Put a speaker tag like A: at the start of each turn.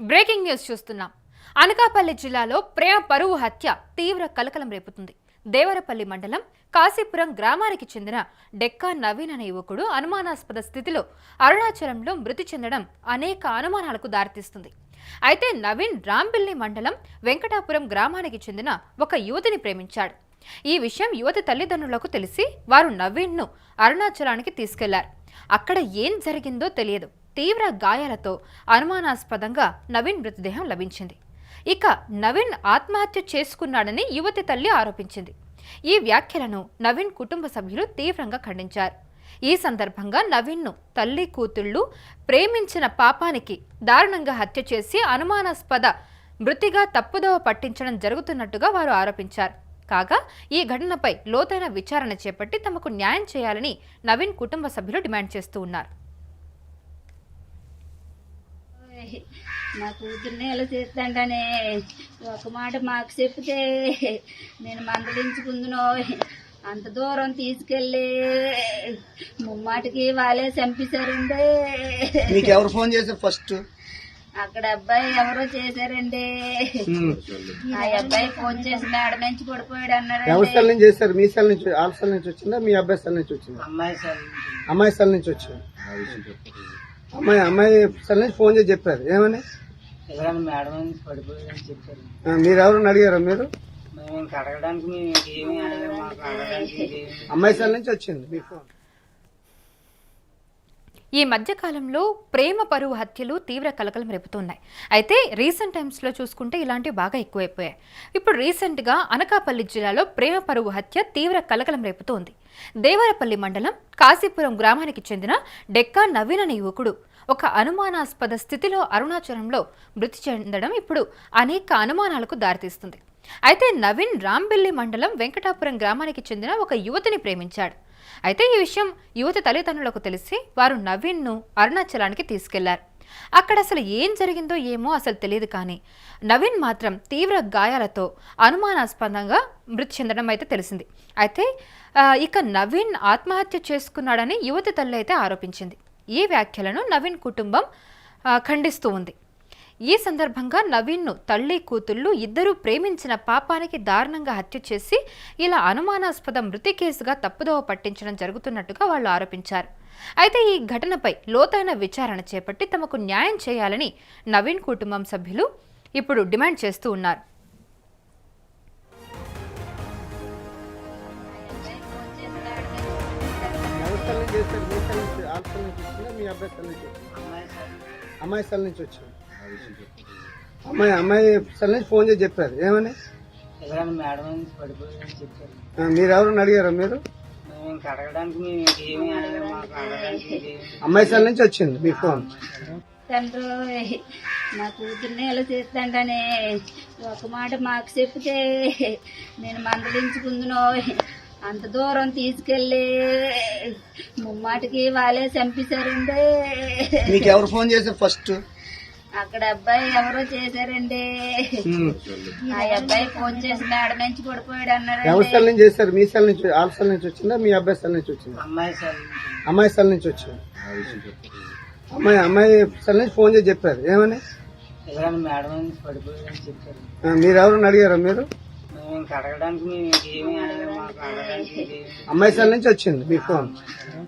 A: Breaking news చూస్తున్నాం. అనకాపల్లి జిల్లాలో ప్రేమ పరువు హత్య తీవ్ర కలకలం రేపుతుంది. దేవరపల్లి మండలం కాశీపురం గ్రామానికి చెందిన డెక్కా నవీన్ అనే యువకుడు అనుమానాస్పద స్థితిలో అరుణాచలంలో మృతి చెందడం అనేక అనుమానాలకు దారితీస్తుంది. అయితే నవీన్ రాంబిల్లి మండలం వెంకటాపురం గ్రామానికి చెందిన ఒక యువతిని ప్రేమించాడు. ఈ విషయం యువతి తల్లిదండ్రులకు తెలిసి వారు నవీన్ను అరుణాచలానికి తీసుకెళ్ళారు. అక్కడ ఏం జరిగిందో తెలియదు. తీవ్ర గాయాలతో అనుమానాస్పదంగా నవీన్ మృతదేహం లభించింది. ఇక నవీన్ ఆత్మహత్య చేసుకున్నాడని యువతి తల్లి ఆరోపించింది. ఈ వ్యాఖ్యలను నవీన్ కుటుంబ సభ్యులు తీవ్రంగా ఖండించారు. ఈ సందర్భంగా నవీన్ను తల్లి కూతుళ్ళు ప్రేమించిన పాపానికి దారుణంగా హత్య చేసి అనుమానాస్పద మృతిగా తప్పుదోవ పట్టించడం జరుగుతున్నట్టుగా వారు ఆరోపించారు. కాగా ఈ ఘటనపై లోతైన విచారణ చేపట్టి తమకు న్యాయం చేయాలని నవీన్ కుటుంబ సభ్యులు డిమాండ్ చేస్తూ ఉన్నారు.
B: నా కూతుర్ని ఎలా చేస్తాడనే? ఒక మాట మాకు చెప్తే నేను మందలించుకుందునో? అంత దూరం తీసుకెళ్ళి ముమ్మాటికి వాళ్ళే చంపేశారండి.
C: మీకు ఎవరు ఫోన్ చేశారు ఫస్ట్?
B: అక్కడ అబ్బాయి ఎవరో చేశారండి. ఆ అబ్బాయి ఫోన్ చేసి మేడ నుంచి పడిపోయాడు
C: ఎవరి
B: అన్నారండి
C: సెల్ నుంచి చేశారు? మీ సెల్ నుంచి వాళ్ళ సెల్ నుంచి వచ్చిందా? మీ అబ్బాయి సెల్ నుంచి వచ్చిందా?
B: అమ్మాయి సార్
C: అమ్మాయి సెల్ నుంచి వచ్చింది? అమ్మాయి అమ్మాయి నుంచి ఫోన్ చేసి చెప్పారు. ఏమని?
B: ఎవరైనా మేడం చెప్పారు.
C: మీరు ఎవరిని అడిగారా మీరు?
B: మేము అడగడానికి
C: అమ్మాయి సెల్ నుంచి వచ్చింది మీ ఫోన్.
A: ఈ మధ్యకాలంలో ప్రేమ పరువు హత్యలు తీవ్ర కలకలం రేపుతున్నాయి. అయితే రీసెంట్ టైమ్స్లో చూసుకుంటే ఇలాంటివి బాగా ఎక్కువైపోయాయి. ఇప్పుడు రీసెంట్గా అనకాపల్లి జిల్లాలో ప్రేమ పరువు హత్య తీవ్ర కలకలం రేపుతోంది. దేవరపల్లి మండలం కాశీపురం గ్రామానికి చెందిన డెక్కా నవీన్ అనే యువకుడు ఒక అనుమానాస్పద స్థితిలో అరుణాచలంలో మృతి చెందడం ఇప్పుడు అనేక అనుమానాలకు దారితీస్తుంది. అయితే నవీన్ రాంబిల్లి మండలం వెంకటాపురం గ్రామానికి చెందిన ఒక యువతిని ప్రేమించాడు. అయితే ఈ విషయం యువతి తల్లిదండ్రులకు తెలిసి వారు నవీన్ను అరుణాచలానికి తీసుకెళ్ళారు. అక్కడ అసలు ఏం జరిగిందో ఏమో అసలు తెలియదు కానీ నవీన్ మాత్రం తీవ్ర గాయాలతో అనుమానాస్పదంగా మృతి చెందడం అయితే తెలిసింది. అయితే ఇక నవీన్ ఆత్మహత్య చేసుకున్నాడని యువతి తల్లి అయితే ఆరోపించింది. ఈ వ్యాఖ్యలను నవీన్ కుటుంబం ఖండిస్తూ ఉంది. ఈ సందర్భంగా నవీన్ను తల్లి కూతుళ్ళు ఇద్దరూ ప్రేమించిన పాపానికి దారుణంగా హత్య చేసి ఇలా అనుమానాస్పద మృతి కేసుగా తప్పుదోవ పట్టించడం జరుగుతున్నట్టుగా వాళ్ళు ఆరోపించారు. అయితే ఈ ఘటనపై లోతైన విచారణ చేపట్టి తమకు న్యాయం చేయాలని నవీన్ కుటుంబం సభ్యులు ఇప్పుడు డిమాండ్ చేస్తూ ఉన్నారు?
C: అమ్మాయి సెల్ నుంచి వచ్చింది? అమ్మాయి అమ్మాయి సెల్ నుంచి ఫోన్ చేసి చెప్పారు. ఏమని? మీరు ఎవరిని అడిగారా మీరు?
B: మేము ఇంక అడగడానికి మేము ఏమి మాకు అడగడానికి
C: అమ్మాయి సెల్ నుంచి వచ్చింది మీ ఫోన్.
B: తండ్రి నా కూతుర్ని ఎలా చేస్తాడనే ఒక మాట మాకు చెప్తే నేను మందలించుకుందునో అంత దూరం తీసుకెళ్ళి ముమ్మాటికి వాళ్ళే చంపేశారండి
C: మీకు ఎవరు ఫోన్ చేశారు ఫస్ట్?
B: అక్కడ అబ్బాయి ఎవరో చేశారండి. ఆ అబ్బాయి ఫోన్ చేసి మేడ నుంచి పడిపోయాడు
C: ఎవరి
B: అన్నారండి
C: సెల్ నుంచి చేశారు? మీ సెల్ నుంచి వాళ్ళ సెల్ నుంచి వచ్చిందా? మీ అబ్బాయి సెల్ నుంచి వచ్చిందా?
B: అమ్మాయి సార్
C: అమ్మాయి సెల్ నుంచి వచ్చింది? అమ్మాయి అమ్మాయి సెల్ నుంచి ఫోన్ చేసి చెప్పారు. ఏమని?
B: ఎవరైనా మేడం నుంచి పడిపోయాడని చెప్పారు.
C: ఆ, మీరు ఎవరిని అడిగారా మీరు?
B: మేము ఇంక అడగడానికి మేము ఏమి మాకు అడగడానికి
C: అమ్మాయి సెల్ నుంచి వచ్చింది మీ ఫోన్.